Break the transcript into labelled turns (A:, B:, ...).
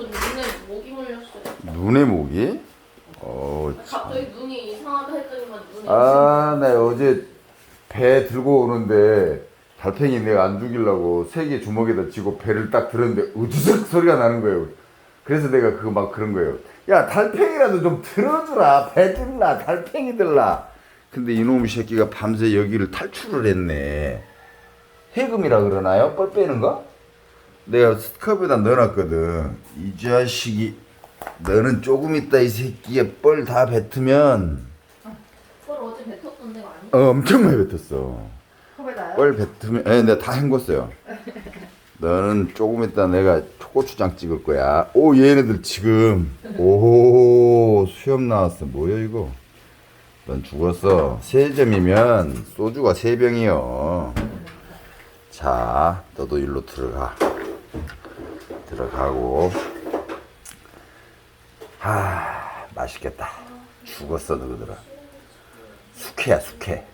A: 저 눈에 모기 물렸어요.
B: 눈에 모기? 어,
A: 갑자기 눈이 이상하다 했더니만 눈이
B: 아, 나 어제 배 들고 오는데 달팽이 내가 안 죽이려고 세 개 주먹에다 쥐고 배를 딱 들었는데 우주석 소리가 나는 거예요. 그래서 내가 그거 막 그런 거예요. 야, 달팽이라도 좀 들어주라. 배 들라, 달팽이 들라. 근데 이놈의 새끼가 밤새 여기를 탈출을 했네. 해금이라 그러나요? 뻘 빼는 거? 내가 스카프에다 넣어놨거든. 이 자식이 너는 조금 있다 이 새끼가 뻘다 뱉으면
A: 그걸 어제 뱉었던 데가 아니야?
B: 어, 엄청 많이 뱉었어.
C: 컵에다요?
B: 뻘 뱉으면, 예, 내가 다 헹궜어요. 너는 조금 있다 내가 초고추장 찍을 거야. 오, 얘네들 지금, 오, 수염 나왔어. 뭐야, 이거? 넌 죽었어. 세 점이면 소주가 세 병이요. 자, 너도 일로 들어가. 들어가고. 하, 맛있겠다. 죽었어, 너희들아. 숙회야, 숙회.